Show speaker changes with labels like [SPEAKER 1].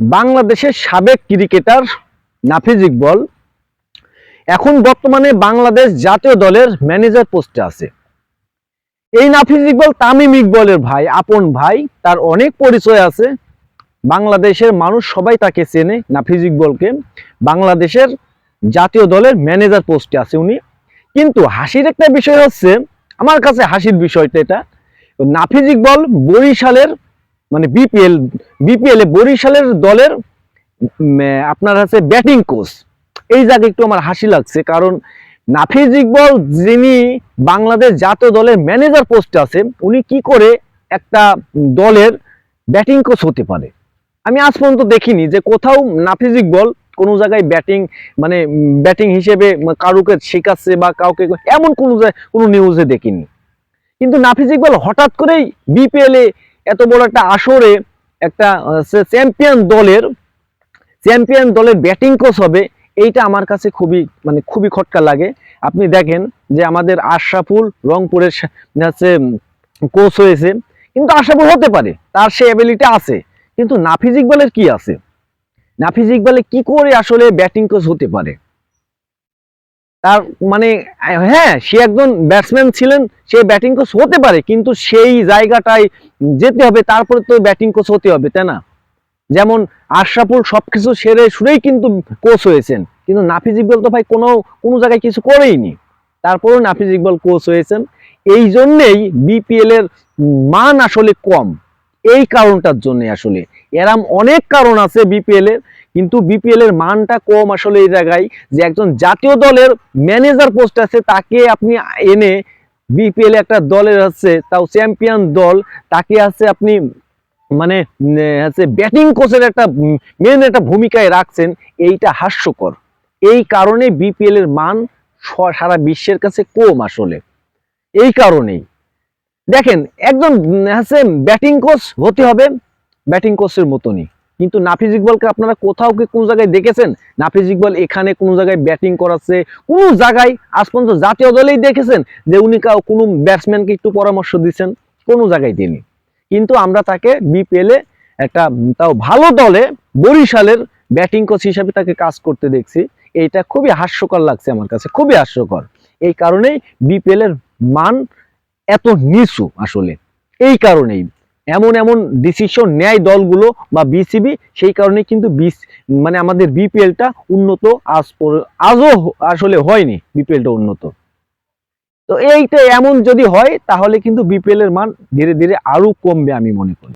[SPEAKER 1] বাংলাদেশের সাবেক ক্রিকেটার নাফিজ ইকবল এখন বর্তমানে বাংলাদেশ জাতীয় দলের ম্যানেজার পোস্টে আছে। এই নাফিজ ইকবল তামিম ইকবলের ভাই, আপন ভাই, তার অনেক পরিচয় আছে। বাংলাদেশের মানুষ সবাই তাকে চেনে নাফিজ ইকবলকে। বাংলাদেশের জাতীয় দলের ম্যানেজার পোস্টে আছে উনি। কিন্তু হাসির একটা বিষয় হচ্ছে, আমার কাছে হাসির বিষয়টা এটা। নাফিজ ইকবল বরিশালের মানে বিপিএল বিপিএল বরিশালের দলের আপনার হচ্ছে ব্যাটিং কোচ এই জায়গায় একটু আমার হাসি লাগছে, কারণ নাফিজ ইকবল যিনি বাংলাদেশ জাতীয় দলের ম্যানেজার পোস্টে আছে উনি কি করে একটা দলের ব্যাটিং কোচ হতে পারে? আমি আজ পর্যন্ত দেখিনি যে কোথাও নাফিজ ইকবল কোনো জায়গায় ব্যাটিং মানে ব্যাটিং হিসেবে কারুকে শেখাচ্ছে বা কাউকে, এমন কোনো জায়গায়, কোনো নিউজে দেখিনি। কিন্তু নাফিজ ইকবল হঠাৎ করেই বিপিএল এ এত বড় একটা আসরে একটা চ্যাম্পিয়ন দলের চ্যাম্পিয়ন দলের ব্যাটিং কোচ হবে, এইটা আমার কাছে খুবই মানে খুবই খটকা লাগে। আপনি দেখেন যে আমাদের আশরাফুল রংপুরের হচ্ছে কোচ হয়েছে, কিন্তু আশরাফুল হতে পারে, তার সে অ্যাবিলিটি আছে, কিন্তু নাফিজ ইকবালের কি আছে? নাফিজ ইকবালে কি করে আসলে ব্যাটিং কোচ হতে পারে? তার মানে হ্যাঁ সে একজন ব্যাটসম্যান ছিলেন, সে ব্যাটিং কোচ হতে পারে, কিন্তু সেই জায়গাটায় যেতে হবে, তারপরে তো ব্যাটিং কোচ হতে হবে, তাই না? যেমন আশরাফুল সবকিছু সেরে সুরেই কিন্তু কোচ হয়েছেন, কিন্তু নাফিজ ইকবাল তো ভাই কোনো কোনো জায়গায় কিছু করেইনি। তারপরেও নাফিজ ইকবাল কোচ হয়েছেন এই জন্যেই বিপিএল এর মান আসলে কম। এই কারণটার জন্য আসলে। এরাম অনেক কারণ আছে বিপিএল এর, কিন্তু বিপিএল এর মানটা কম আসলে এই জায়গায় যে একজন জাতীয় দলের ম্যানেজার পোস্ট আছে, তাকে আপনি এনে বিপিএল একটা দলের হচ্ছে তাও চ্যাম্পিয়ন দল, তাকে আছে আপনি মানে হচ্ছে ব্যাটিং কোচের একটা মেন একটা ভূমিকায় রাখছেন, এইটা হাস্যকর। এই কারণে বিপিএল এর মান সারা বিশ্বের কাছে কম আসলে। এই কারণেই। দেখেন, একজন হচ্ছে ব্যাটিং কোচ হতে হবে ব্যাটিং কোচের মতনই। কিন্তু নাফিজ ইকবালকে আপনারা কোথাও কি কোন জায়গায় দেখেছেন? নাফিজ ইকবাল এখানে কোনো জায়গায় ব্যাটিং করাচ্ছে, কোনো জায়গায়, আজ পর্যন্ত জাতীয় দলেই দেখেছেন যে উনি কাউ, কোনো ব্যাটসম্যানকে একটু পরামর্শ দিচ্ছেন, কোনো জায়গায় তিনি। কিন্তু আমরা তাকে বিপিএলে একটা তাও ভালো দলে বরিশালের ব্যাটিং কোচ হিসাবে তাকে কাজ করতে দেখছি। এইটা খুবই হাস্যকর লাগছে আমার কাছে, খুবই হাস্যকর। এই কারণেই বিপিএল এর মান এত নিচু আসলে। এই কারণেই এমন এমন ডিসিশন নেয় দলগুলো বা বিসিবি সেই কারণে কিন্তু বিস মানে আমাদের বিপিএলটা উন্নত আজ আজও আসলে হয়নি বিপিএলটা উন্নত। তো এইটা এমন যদি হয়, তাহলে কিন্তু বিপিএল এর মান ধীরে ধীরে আরও কমবে আমি মনে করি।